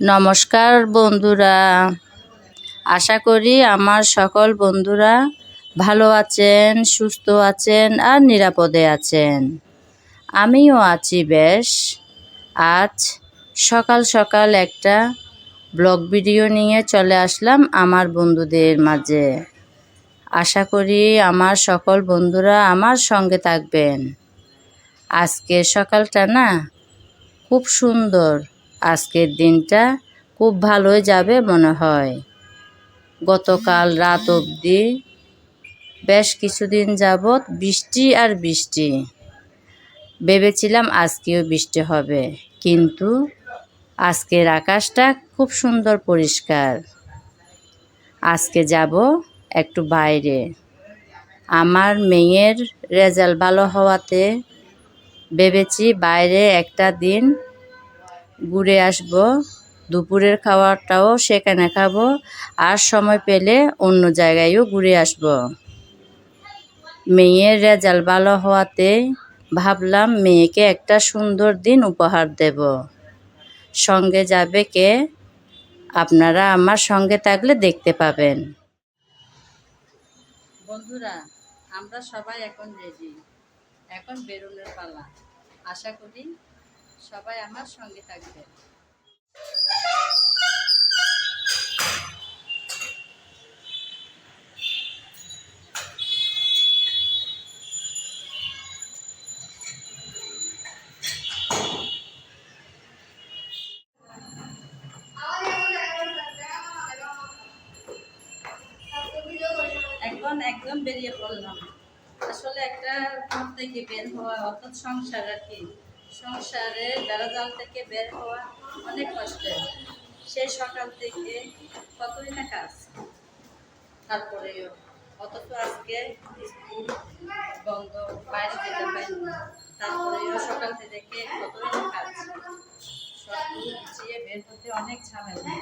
নমস্কার বন্ধুরা। আশা করি আমার সকল বন্ধুরা ভালো আছেন, সুস্থ আছেন আর নিরাপদে আছেন। আমিও আছি বেশ। আজ সকাল সকাল একটা ব্লগ ভিডিও নিয়ে চলে আসলাম আমার বন্ধুদের মাঝে। আশা করি আমার সকল বন্ধুরা আমার সঙ্গে থাকবেন। আজকে সকালটা না খুব সুন্দর আজকের দিনটা খুব ভালোই যাবে মনে হয়। গতকাল রাত অবধি বেশ কিছুদিন যাবৎ বৃষ্টি আর বৃষ্টি। ভেবেছিলাম আজকেও বৃষ্টি হবে, কিন্তু আজকের আকাশটা খুব সুন্দর পরিষ্কার। আজকে যাব একটু বাইরে। আমার মেয়ের রেজাল্ট ভালো হওয়াতে ভেবেছি বাইরে একটা দিন ঘুরে আসব, দুপুরের খাওয়াটাও সেখানে খাব, আর সময় পেলে অন্য জায়গায়ও ঘুরে আসব। মেয়ের রেজাল্ট ভালো হওয়াতে ভাবলাম মেয়েকে একটা সুন্দর দিন উপহার দেব। সঙ্গে যাবে কে? আপনারা আমার সঙ্গে থাকলে দেখতে পাবেন। বন্ধুরা, আমরা সবাই এখন রেডি এখন বেরোনোর পালা। আশা করি সবাই আমার সঙ্গে থাকবে। একদম বেরিয়ে পড়লাম। আসলে একটা ঘর থেকে বের হওয়া, অর্থাৎ সংসার আর কি। সংসারে বেড়াজাল থেকে বের হওয়া অনেক কষ্টের। সেই সকাল থেকে কতই না কাজ। তারপরেও অথচ আজকে স্কুল বন্ধ বাইরে যেতে পারিনি তারপরেও সকাল থেকে কতই না কাজ। সব কিছু গুছিয়ে বের হতে অনেক ঝামেলা।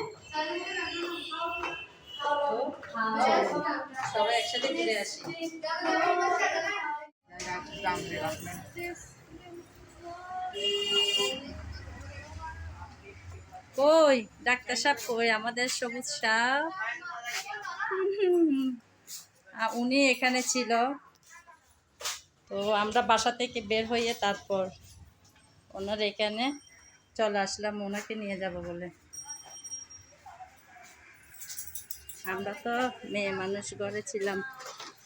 সবাই একসাথে ঘুরে আসি। কই? ডাক্তার সাহেব কই? আমাদের সবুজ সাহেব উনি এখানে ছিল। তো আমরা বাসা থেকে বের হয়ে তারপর ওনার এখানে চলে আসলাম। ওনাকে নিয়ে যাব বলে। আমরা তো মেয়ে মানুষ ঘরে ছিলাম।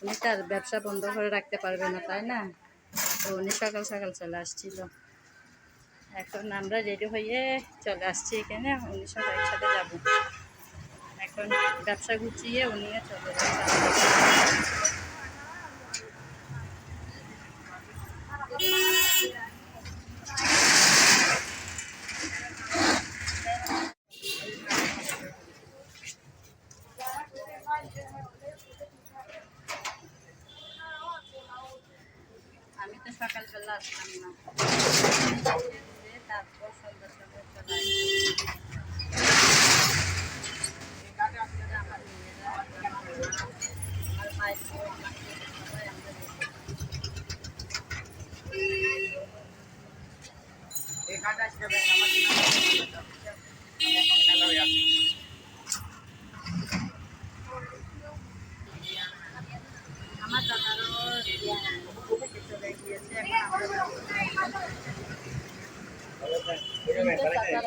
উনি তার ব্যবসা বন্ধ করে রাখতে পারবে না, তাই না? তো উনি সকাল সকাল চলে আসছিল। এখন আমরা রেডি হয়ে চলে আসছি এখানে, উনি সব একসাথে যাব। এখন ব্যবসা গুছিয়ে উনিও চলে আমি তো সকালবেলা আসলাম না তারপর সন্ধ্যা সন্ধ্যা চলে আসলাম আমার মেয়েরা, আমার ভাই বোন, সবাই আমরা গেছি। আমার দাদারও চলে গিয়েছে এখন আমরা যাব। তিনটে চাকার একসাথে বের করতে আসতে সময় লাগবে।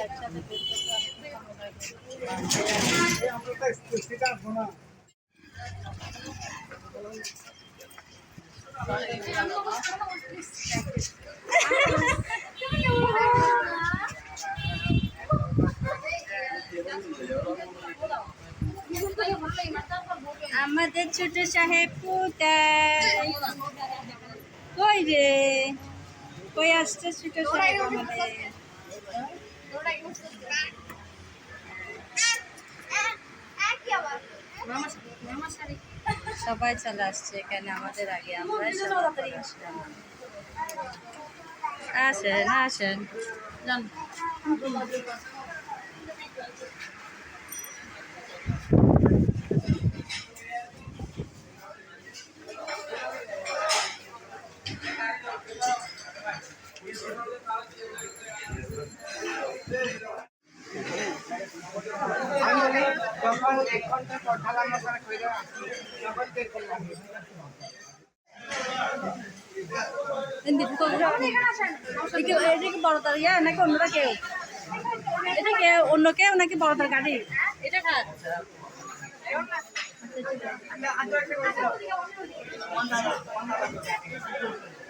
আমাদের ছোট সাহেব কোথায়? কই রে? কই আসছে ছোট সাহেব আমাদের? সবাই চলে আসছে এখানে আমাদের আগে আমরা আসেন আসেন। যখন এক ঘণ্টা তখন বের করলাম এটা কি ইয়া অন্য কেউ নাকি বড়দার গাড়ি এটা কার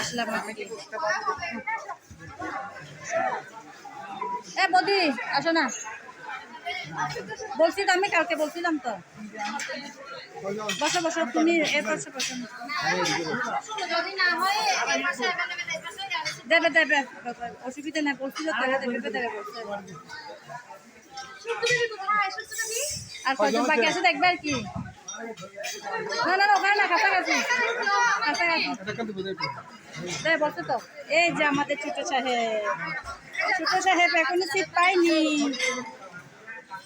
আসলাম এ বদি আসো না। বলছি তো আমি কালকে বলছিলাম তো। বসো বসো তুমি এ পাশে বসো। দেবে দেবে। অসুবিধা নেই বলছিল তাহলে দেবে দেবে আর কয়জন বাকি আছে দেখবে আর কি? না না না ওখানে না কাছাকাছি কাছাকাছি দে বলছে তো এই যে আমাদের ছোট সাহেব ছোট সাহেব এখনও সিট পাইনি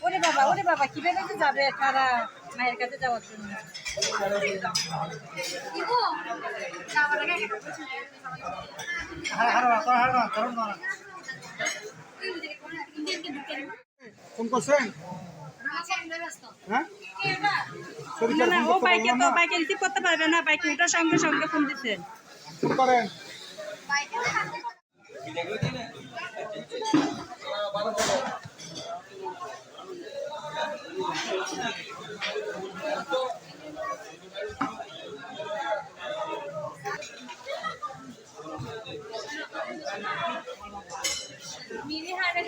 ওরে বাবা ওরে বাবা কীভাবে যে যাবে তারা মায়ের কাছে যাওয়ার জন্য ফোন করছেন হ্যাঁ না না ও বাইকে তো বাইকে রিসিভ করতে পারবে না বাইকে ওটার সঙ্গে সঙ্গে ফোন দিচ্ছে করেন।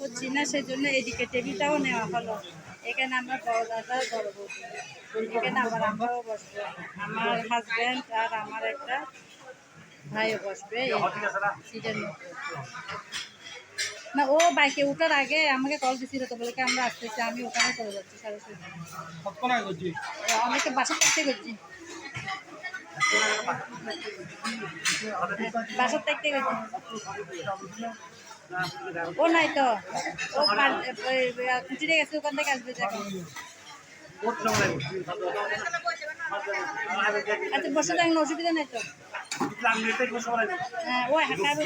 হচ্ছি না সেই জন্য এদিকে টেবিলটাও নেওয়া হলো। এখানে আমরা বড় দাদা বড় বৌদি এখানে আবার আমরাও বসবো। আমার হাজব্যান্ড আর আমার একটা ভাইও বসবে। সিটের না ও বাইকে ওঠার আগে আমাকে কল দিছিল তো বলে আমরা আসতেছি আমি ওখানে চলে যাচ্ছি সরাসরি অনেকে বাসা থাকতে করছি বাসার থাকতে করছি ও নাই তো ও ছুটিতে গেছে ওখান থেকে আসবে দেখো আচ্ছা বসে দেখেন অসুবিধা নেই তো? হ্যাঁ ও হাঁটাবে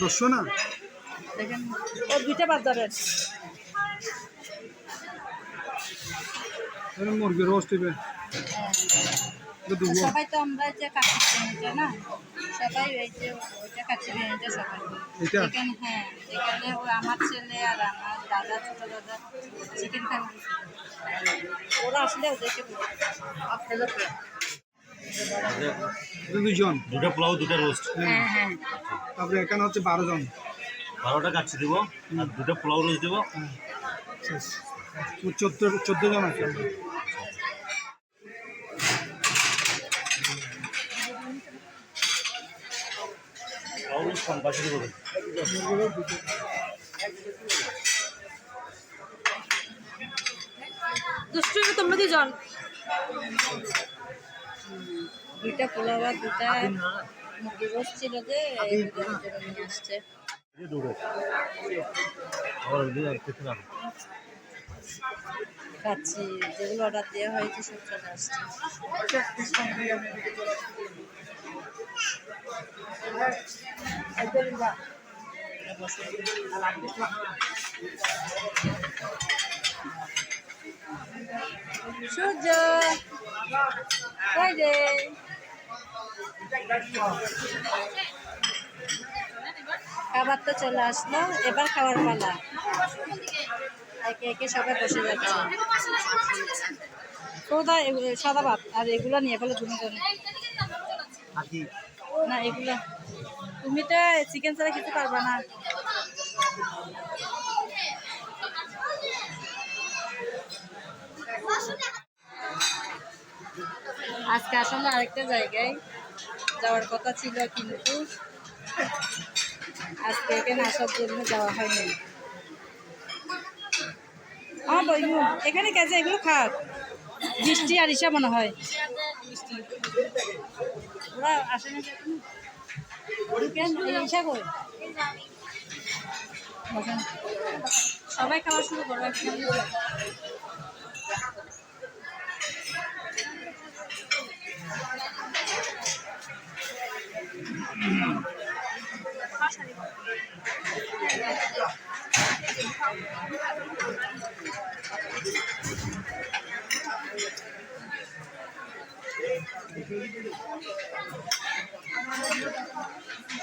দশশো না? দেখেন ও দুইটা এরকম মুরগি রোস্ট দিবে। সবাই তো আমরা যে বিরিয়ানিটা না? সবাই এই যে ওইটা কাচ্চি বিরিয়ানিটা সবাই। এখানে হ্যাঁ এখানে আমার ছেলে আর আমার দাদা ছোট দাদা চিকেন ফ্যামিলি ওরা আসলে ওদেরকে দুজন? দুটো পোলাও দুটো রোস্ট। হ্যাঁ। হ্যাঁ তারপরে এখানে হচ্ছে বারো জন। বারোটা কাচ্ছি দেবো আর দুটো পোলাও রোস্ট দেবো। চোদ্দ চোদ্দ জন আছে। দেবো তোমরা দুজন দুইটা পোলাও আর দুটা মুরগি রোস্ট ছিল যে আসছে। এই খাচ্ছি, যেগুলো অর্ডার দেওয়া হয়েছে সব চলে আসছে। সূর্য রে খাবার তো চলে আসলো, এবার খাওয়ার পালা। একে একে সবাই বসে যাচ্ছে কোথায় সাদা ভাত আর এগুলো নিয়ে ফেলে তুমি না, এগুলো। তুমি তো চিকেন ছাড়া খেতে পারবে না। আজকে আসলে আরেকটা জায়গায় যাওয়ার কথা ছিল কিন্তু আজকে এখানে আসার জন্য যাওয়া হয়নি। হ্যাঁ বলব এখানে গেছে এগুলো খাক। বৃষ্টি আর ইসা মনে হয়। সবাই খাওয়া শুরু কি আছে যে? ওইটা ভালো হতো।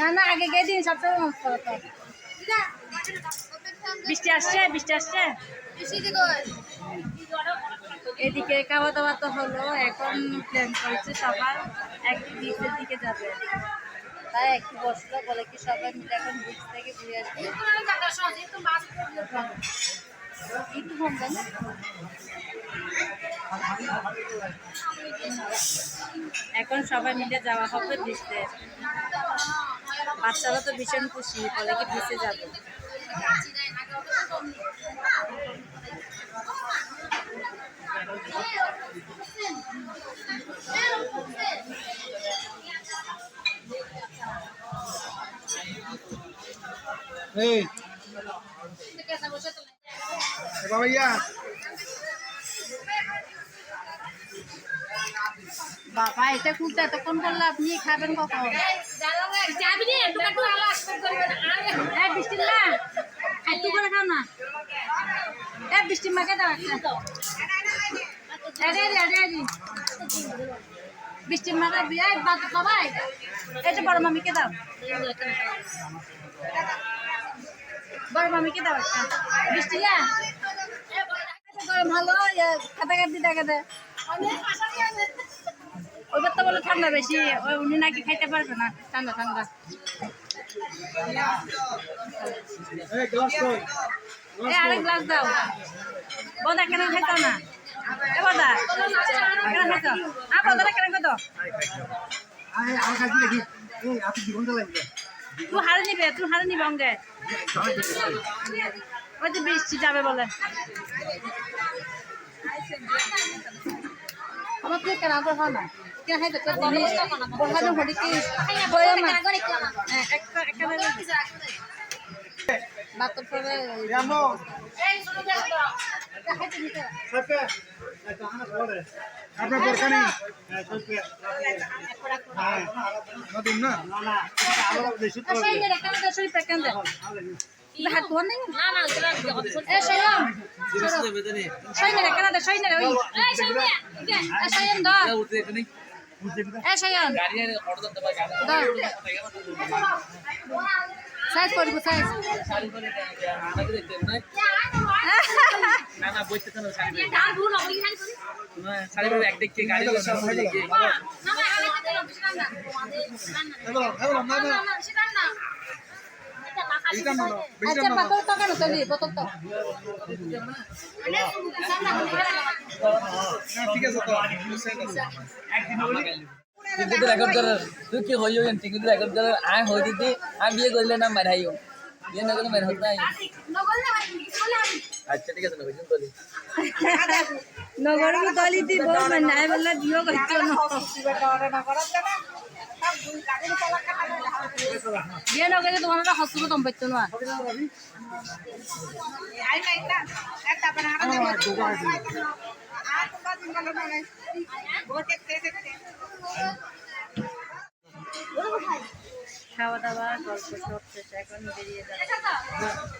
না না আগে গিয়ে দিন বৃষ্টি আসছে বৃষ্টি আসছে। এদিকে খাওয়া দাওয়া তো হলো, এখন প্ল্যান করছে সবার একটু বিচের দিকে যাবে। তাই একটু বসল, বলে কি সবাই মিলে এখন বিচ থেকে ঘুরে আসবে। এখন সবাই মিলে যাওয়া হবে বিচে বাচ্চারা তো ভীষণ খুশি, বলে কি বিচে যাব। এই। ভাইয়া বাবা এটা খুলতে এতক্ষণ করলে আপনি খাবেন কখন? বৃষ্টি না। একটু মাকে দাও একটা এরে এরে এরে এরে বৃষ্টি মাকে বিয়ে বাদ সবাই। এটা বড় মামিকে দাও। বড় মামিকে দাও বৃষ্টি গরম ভালো খাতা কাটি দেখে দে ওইবার তো বলে ঠান্ডা বেশি ওই উনি নাকি খাইতে পারবে না। ঠান্ডা ঠান্ডা। আরেক গ্লাস দাও। বদা কেন খাইতো না। তুই হারে নিবে তুই হারে নিবে অঙ্গে ওই যাবে বলে আমার তুই কেন আগে হয় না বাতর আপনার দরকার নেই? হ্যাঁ। না? না না। এটা আলাদা বেশি তো সেই রে কেন দেশই প্যাকেন দে হাত ধোয়া নেই না না এ সয়ম নে কেন তো আচ্ছা তো কেন তো। ঠিক আছে তো। টিকিট রেকর্ড করার তুই কি হইও টিকিট রেকর্ড করার আয় হই দিদি আমি বিয়ে করলে না মেরে হাইও। বিয়ে না করলে মেরে হত নাই। আচ্ছা ঠিক আছে না বুঝুন তোলি নগর কি তলি দি বউ মানে নাই বললা দিও কইতো না। বিয়ে নগরে তোমার হসপিটাল তম পাইতো না। খাওয়া দাওয়া গল্প সব শেষ এখন বেরিয়ে যাবে